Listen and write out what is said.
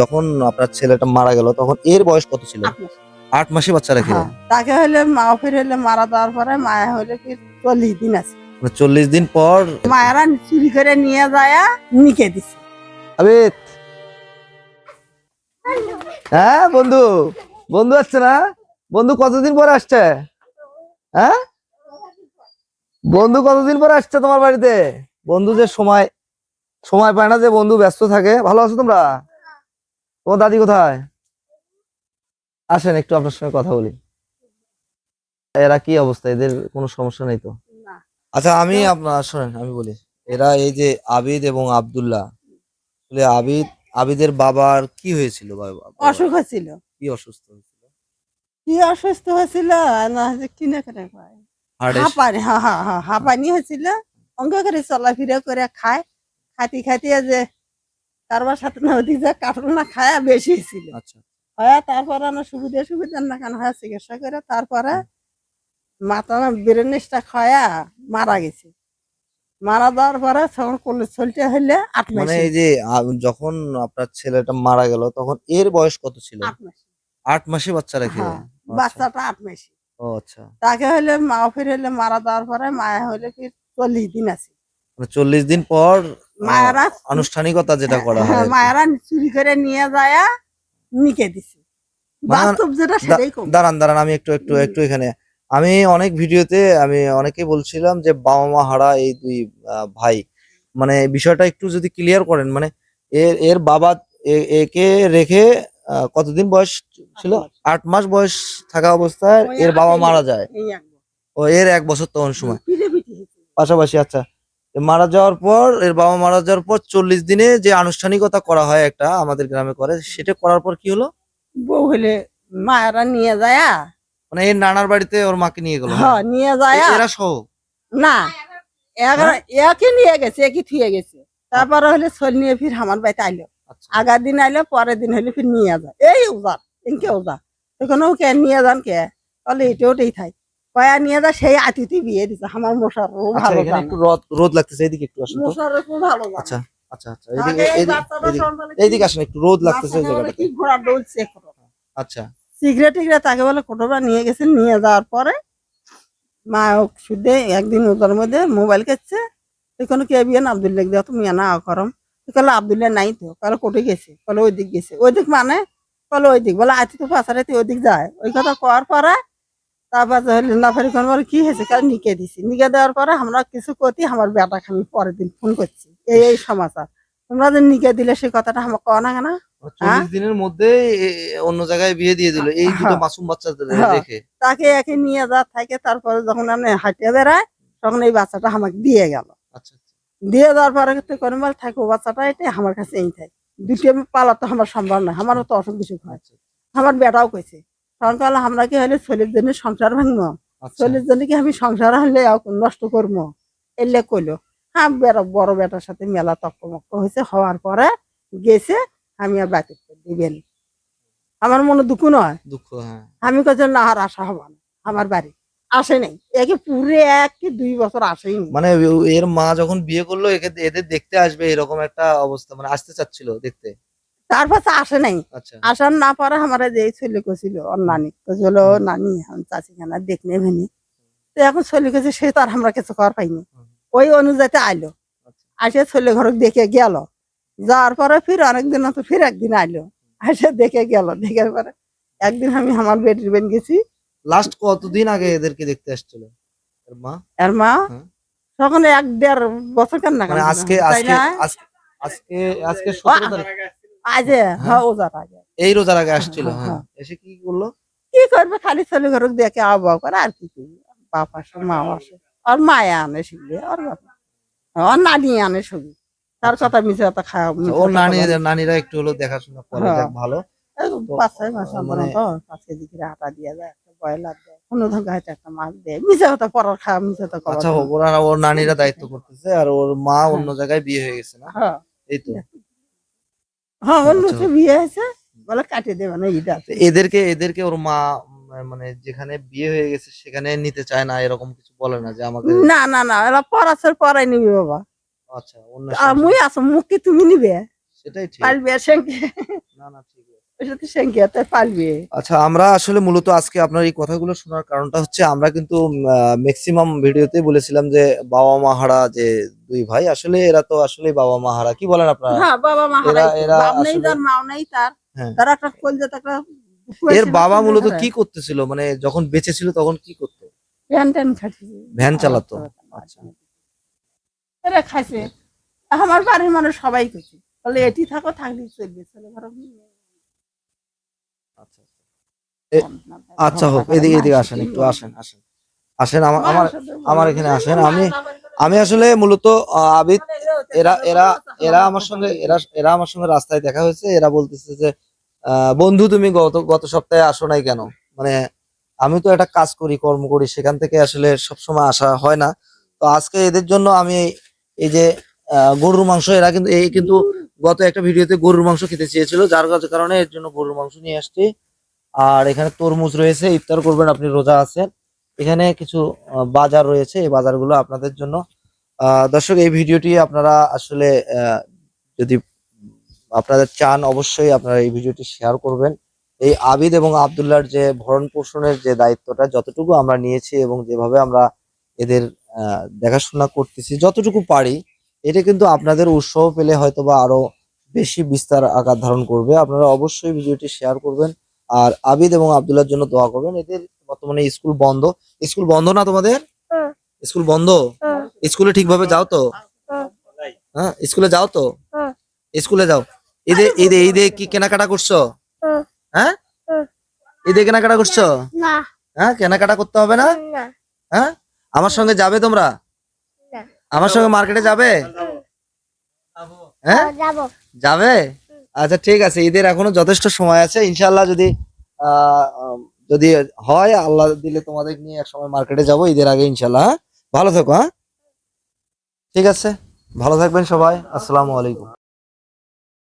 যখন আপনার ছেলেটা মারা গেল তখন এর বয়স কত ছিল? আট মাসে। বাচ্চা রেখে হ্যাঁ, তাকে হলে মা ফির হলে মারা দেওয়ার পরে মায়া হলে কি চল্লিশ দিন আছে। মানে চল্লিশ দিন পর মায়েরা চুরি করে নিয়ে যায় নিকে দিছে। আবিদ হ্যাঁ বন্ধু বন্ধু আসছে না? বন্ধু কতদিন পর আসছে? হ্যাঁ? বন্ধু কতদিন পর আসছে তোমার বাড়িতে? বন্ধু যে সময় সময় পায় না যে বন্ধু ব্যস্ত থাকে। ভালো আছো তোমরা? তোমার দাদি কোথায়? আসেন একটু আপনার সঙ্গে কথা বলি। এরা কি অবস্থা? এদের কোনো সমস্যা নেই তো? আচ্ছা আমি আপনার শোনেন আমি বলি। এরা এই যে আবিদ এবং আব্দুল্লাহ আসলে আবিদ আবিদের বাবার কি হয়েছিল? অসুখ হয়েছিল। কি অসুস্থ হয়েছিল? কি অসুস্থ হয়েছিল? না যে কিনে করে হাঁপানি হ্যাঁ হ্যাঁ হ্যাঁ হাঁপানি হয়েছিল। অঙ্ক করে চলাফেরা করে খায়। খাতি খাতি যে কারবার সাথে না ওদিক যা কাটল না খায়া বেশি আচ্ছা। হয় তারপরে না সুবিধা সুবিধা না কেন হয় চিকিৎসা করে তারপরে মাথা না ব্রেনেসটা খায়া মারা গেছে। মারা যাওয়ার পরে তখন করলে চলতে হইলে আট মাস মানে এই যে যখন আপনার ছেলেটা মারা গেল তখন এর বয়স কত ছিল? আট মাস। আট মাসে বাচ্চা রেখে হ্যাঁ আচ্ছা। বাচ্চাটা আট মাস ও আচ্ছা। তাকে হইলে মা ফির হইলে মারা যাওয়ার পরে মায়া হইলে কি চল্লিশ দিন আছে। চল্লিশ দিন পর মায়েরা আনুষ্ঠানিকতা যেটা করা হয় হ্যাঁ। মায়েরা চুরি করে নিয়ে যায় নিকে দিছে। মানে- দাঁড়ান দাঁড়ান আমি একটু একটু একটু এখানে। আমি অনেক ভিডিওতে আমি অনেকেই বলছিলাম যে বাবা মা হারা এই দুই ভাই। মানে বিষয়টা একটু যদি ক্লিয়ার করেন মানে এর এর বাবা একে রেখে কতদিন বয়স ছিল? আট মাস বয়স থাকা অবস্থায় এর বাবা মারা যায়। ও এর এক বছর তখন সময়। পাশাপাশি আচ্ছা মারা যাওয়ার পর এর বাবা মারা যাওয়ার পর চল্লিশ দিনে যে আনুষ্ঠানিকতা করা হয় একটা আমাদের গ্রামে করে সেটা করার পর কি হলো? বউ হইলে মায়েরা নিয়ে যায়। মানে এর নানার বাড়িতে ওর মাকে নিয়ে গেল হ্যাঁ? নিয়ে যায়। এরা সহ? না হ্যাঁ? এক- নিয়ে গেছে একই থুয়ে গেছে। তারপরে হলে চল নিয়ে ফির আমার বাড়িতে আইলো। আচ্ছা। আগার দিন আইলো পরের দিন হলে ফির নিয়ে যায়। এই উজার ইনকে উজার তখন ও কে নিয়ে যান কে? তাহলে এটা ওটাই থাই। কয়া নিয়ে যা সেই আতিথি বিয়ে দিছে আমার মশার আচ্ছা ভালো এখানে একটু রোদ রোদ লাগতেছে এইদিকে একটু আসেন তো। মশার খুব ভালো জানে। আচ্ছা আচ্ছা আচ্ছা আগে এইদিকে এই এইদিকে বাচ্চাটা এইদিকে- সন্তানে কি- এইদিকে আসেন একটু রোদ লাগতেছে ওই বলে জায়গাটাতে। কি ঘোড়া ডলছে আচ্ছা। সিগারেট টিগরেট তাকে বলে কোটোবা নিয়ে গেছে নিয়ে যাওয়ার পরে মা শুদ্ধে একদিন ওদের মধ্যে মোবাইল কেছে তখন কে বিয়েন আবদুল্লাহ দেওয়া তুমি না করম। কলে আবদুল্লাহ নাই তো। কলে কোটে গেছে? কলে ওই দিক গেছে। ওই দিক মানে? কলে ওই দিক। বলে আজ তো পাশারাতে ওই দিক যায়। ওই কথা কওয়ার পরে তারপর লিন্দাফারি কোন বলে কি হয়েছে? কারণ নিকে দিছি? নিকে দেওয়ার পরে আমরা কিছু করতে আমার বেটা আমি পরের দিন ফোন করছি। এই এই সমাচার। তোমরা যে নিকে দিলে সেই কথাটা আমার কও না কেন? চল্লিশ দিনের মধ্যে অন্য জায়গায় বিয়ে দিয়ে দিল। এই দুটো হ্যাঁ। মাসুম বাচ্চাদের হ্যাঁ। তাকে একে নিয়ে যা থাকে তারপরে যখন আমি বেড়ায় তখন এই বাচ্চাটা আমাকে দিয়ে গেল। আচ্ছা দিয়ে দেওয়ার পরে কোনো থাকো বাচ্চাটা এটা আমার কাছে এই থাকে। দুটি আমি পালা তো আমার সম্ভব নয় আমারও তো অসুখ বিসুখ হয় আচ্ছা। আমার বেটাও কইছে তখন কাল আমরা কি হলে চল্লিশ জনের সংসার ভাঙবো? আচ্ছা। চল্লিশ জনে কি আমি সংসার হলে নষ্ট করব? এলে কইলো হ্যাঁ বেড়া বড় বেটার সাথে মেলা তক্কমক্ক হয়েছে হওয়ার পরে গেছে আমি আর বাকি দিবেন আমার মনে দুঃখ নয়? দুঃখ হ্যাঁ। আমি কাছে না আর আশা হব না আমার বাড়ি। আসে নাই। একে পুরে এক কি দুই বছর আসেনি মানে এর মা যখন বিয়ে করল একে এদের দেখতে আসবে এরকম একটা অবস্থা মানে আসতে চাচ্ছিল দেখতে? তারপর তো আসে নাই। আচ্ছা। আসার না পারে আমার যে ছেলে কছিল ওর নানি। কছিল নানি চাচি কেনা দেখনে ভেনি তো এখন ছেলে কেছে সে তার আমরা কিছু কর পাইনি। ওই অনুযায়ী আইলো। আচ্ছা। আসে ছেলে ঘর দেখে গেল। যাওয়ার পরে ফির অনেকদিন তো ফির একদিন আইলো। আসে দেখে গেল। দেখার পরে একদিন আমি আমার বেটির বেন গেছি। লাস্ট কতদিন আগে এদেরকে দেখতে আসছিল? এর মা? আর মা? হুম। তখন এক দেড় বছর কেন না মানে আজকে আজকে আজকে আজকে আজকে সতেরো তারিখ। আজে হ্যাঁ। ওজার আগে। এই রোজার আগে আসছিল হ্যাঁ, হ্যাঁ। এসে কি করল? কি করবে? খালি ছেলে ঘর দেখে আবহাওয়া করে আর কি করবে বাপ আসে মা আসে। আর মায়া আনে শিখলে আর আর নানি আনে ছবি তার কথা মিশে কথা খাওয়া আচ্ছা, ওর নানি নানিরা একটু হলো দেখাশোনা করে হ্যাঁ। যাক ভালো। তো, পাঁচ ছয় মাস মানে- পাঁচ কেজি করে আটা দিয়ে যায় একটা দেয় কোনো একটা মাছ দেয় কথা পরার খাওয়া তো আচ্ছা ওরা ওর নানিরা দায়িত্ব করতেছে আর ওর মা অন্য জায়গায় বিয়ে হয়ে গেছে না? হ্যাঁ। এই তো। হ্যাঁ অন্য আচ্ছা। তো বিয়ে হয়েছে বলে কাটিয়ে দেবে না এদেরকে এদেরকে ওর মা মানে যেখানে বিয়ে হয়ে গেছে সেখানে নিতে চায় না এরকম কিছু বলে না যে আমাকে না না না এরা পড়াশোর পড়াই নিবি বাবা। আচ্ছা অন্য আর মুই আছো মুখ কি তুমি নিবে? সেটাই ঠিক। পালবে সেঙ্কে না না ঠিক আচ্ছা আমরা আসলে মূলত আজকে আপনার এই কথাগুলো শোনার কারণটা হচ্ছে আমরা কিন্তু ম্যাক্সিমাম ভিডিওতে বলেছিলাম যে বাবা মা হারা যে দুই ভাই আসলে এরা তো আসলে বাবা মা হারা কি বলেন আপনারা? হ্যাঁ বাবা মা এরা- এরা নেই তার মাও নেই তার হ্যাঁ। তার একটা কলজাত একটা এর বাবা মূলত কি করতেছিল? মানে যখন বেঁচে ছিল তখন কি করতো? ভ্যান ট্যান খাচ্ছে ভ্যান চালাতো। আচ্ছা। এরা খাইছে। আমার বাড়ির মানুষ সবাই করছে বলে এটি থাকো থাকলেই চলবে ছেলে ঘর আচ্ছা আচ্ছা হোক এদিকে এদিকে আসেন একটু আসেন আসেন। আসেন আমার আমার এখানে আসেন। আমি আমি আসলে মূলত আবিদ এরা এরা এরা আমার সঙ্গে এরা এরা আমার সঙ্গে রাস্তায় দেখা হয়েছে। এরা বলতেছে যে বন্ধু তুমি গত গত সপ্তাহে আসো নাই কেন? মানে আমি তো একটা কাজ করি কর্ম করি সেখান থেকে আসলে সবসময় আসা হয় না। তো আজকে এদের জন্য আমি এই যে আহ, গরুর মাংস এরা কিন্তু এই কিন্তু গত একটা ভিডিওতে গরুর মাংস খেতে চেয়েছিল যার কারণে এর জন্য গরুর মাংস নিয়ে আসছি। আর এখানে তরমুজ রয়েছে ইফতার করবেন আপনি রোজা আছেন। এখানে কিছু বাজার রয়েছে। এই বাজারগুলো আপনাদের জন্য। দর্শক, এই ভিডিওটি আপনারা আসলে যদি আপনাদের চান, অবশ্যই আপনারা এই ভিডিওটি শেয়ার করবেন। এই আবিদ এবং আবদুল্লাহর যে ভরণ পোষণের যে দায়িত্বটা, যতটুকু আমরা নিয়েছি এবং যেভাবে আমরা এদের দেখাশোনা করতেছি, যতটুকু পারি, এটা কিন্তু আপনাদের উৎসাহ পেলে হয়তো বা আরও বেশি বিস্তার আকার ধারণ করবে। আপনারা অবশ্যই ভিডিওটি শেয়ার করবেন। আর আবিদ এবং আবদুল্লাহর জন্য দোয়া করবেন। এদের বর্তমানে স্কুল বন্ধ। স্কুল বন্ধ না তোমাদের? হ্যাঁ। স্কুল বন্ধ? স্কুলে ঠিকভাবে যাও তো? হ্যাঁ। স্কুলে যাও তো? হ্যাঁ। স্কুলে যাও। ঈদে ঈদে ঈদে কি কেনাকাটা করছ? হ্যাঁ। হ্যাঁ? হ্যাঁ। ঈদে কেনাকাটা করছ? হ্যাঁ কেনাকাটা করতে হবে না? হ্যাঁ? আমার সঙ্গে যাবে তোমরা? আমার সঙ্গে মার্কেটে যাবে? হ্যাঁ? যাবে। আচ্ছা ঠিক আছে। ঈদের এখনও যথেষ্ট সময় আছে। ইনশাল্লাহ যদি যদি হয়, আল্লাহ দিলে তোমাদের নিয়ে এক সময় মার্কেটে যাব, ঈদের আগে ইনশাল্লাহ হ্যাঁ? ভালো থেকো হ্যাঁ? ঠিক আছে? ভালো থাকবেন সবাই, আসসালামু আলাইকুম।